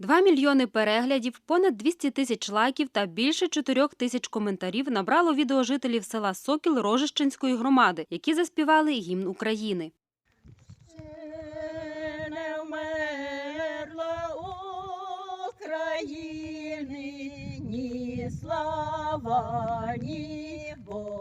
Два мільйони переглядів, понад 200 тисяч лайків та більше 4 тисяч коментарів набрало відео жителів села Сокіл Рожищенської громади, які заспівали гімн України. Не вмерла України, ні слава, ні воля.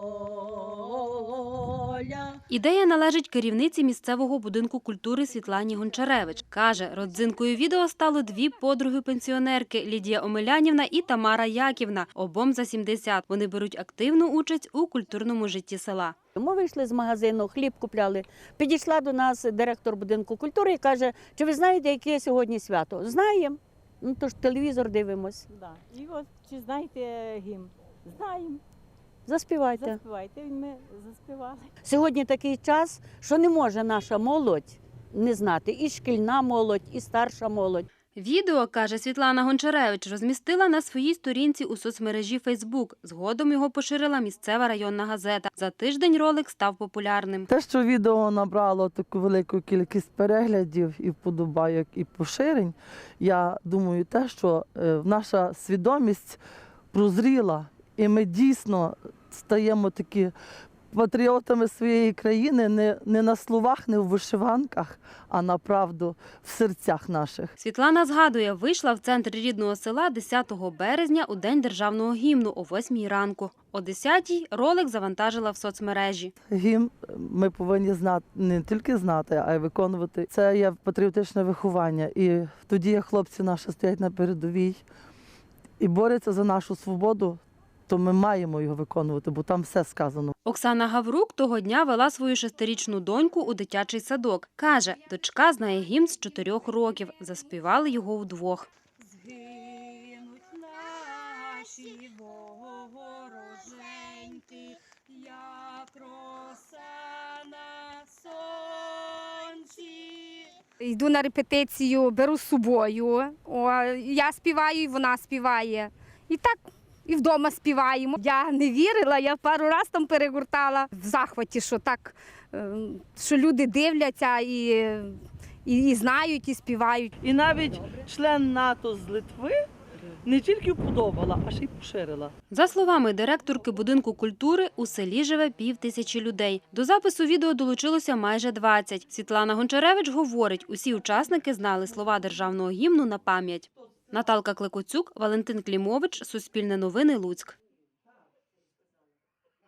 Ідея належить керівниці місцевого будинку культури Світлані Гончаревич. Каже, родзинкою відео стало дві подруги-пенсіонерки Лідія Омелянівна і Тамара Яківна. Обом за 70. Вони беруть активну участь у культурному житті села. Ми вийшли з магазину, хліб купляли. Підійшла до нас директор будинку культури і каже: чи ви знаєте, яке сьогодні свято? Знаємо. Ну то ж телевізор дивимось. Да. І от чи знаєте гімн? Знаємо. Заспівайте. Заспівайте. Ми заспівали. Сьогодні такий час, що не може наша молодь не знати. І шкільна молодь, і старша молодь. Відео, каже Світлана Гончаревич, розмістила на своїй сторінці у соцмережі Фейсбук. Згодом його поширила місцева районна газета. За тиждень ролик став популярним. Те, що відео набрало таку велику кількість переглядів і вподобайок, і поширень, я думаю, те, що е, наша свідомість прозріла, і ми дійсно стаємо такі патріотами своєї країни не, не на словах, не в вишиванках, а направду в серцях наших. Світлана згадує, вийшла в центр рідного села 10 березня у день державного гімну о 8 ранку. О 10-й ролик завантажила в соцмережі. Гімн ми повинні знати не тільки знати, а й виконувати. Це є патріотичне виховання. І тоді, як хлопці наші стоять на передовій і борються за нашу свободу, то ми маємо його виконувати, бо там все сказано. Оксана Гаврук того дня вела свою шестирічну доньку у дитячий садок. Каже, дочка знає гімн з чотирьох років. Заспівали його вдвох. Згинуть наші вороженьки, як роса на сонці. Йду на репетицію, беру з собою. О, я співаю, і вона співає. І так і вдома співаємо. Я не вірила, я пару разів там перегортала в захваті, що так, е, що люди дивляться і, і, і знають, і співають. І навіть член НАТО з Литви не тільки вподобала, а ще й поширила. За словами директорки будинку культури, у селі живе пів тисячі людей. До запису відео долучилося майже 20. Світлана Гончаревич говорить, усі учасники знали слова державного гімну на пам'ять. Наталка Клекоцюк, Валентин Клімович, Суспільне новини, Луцьк.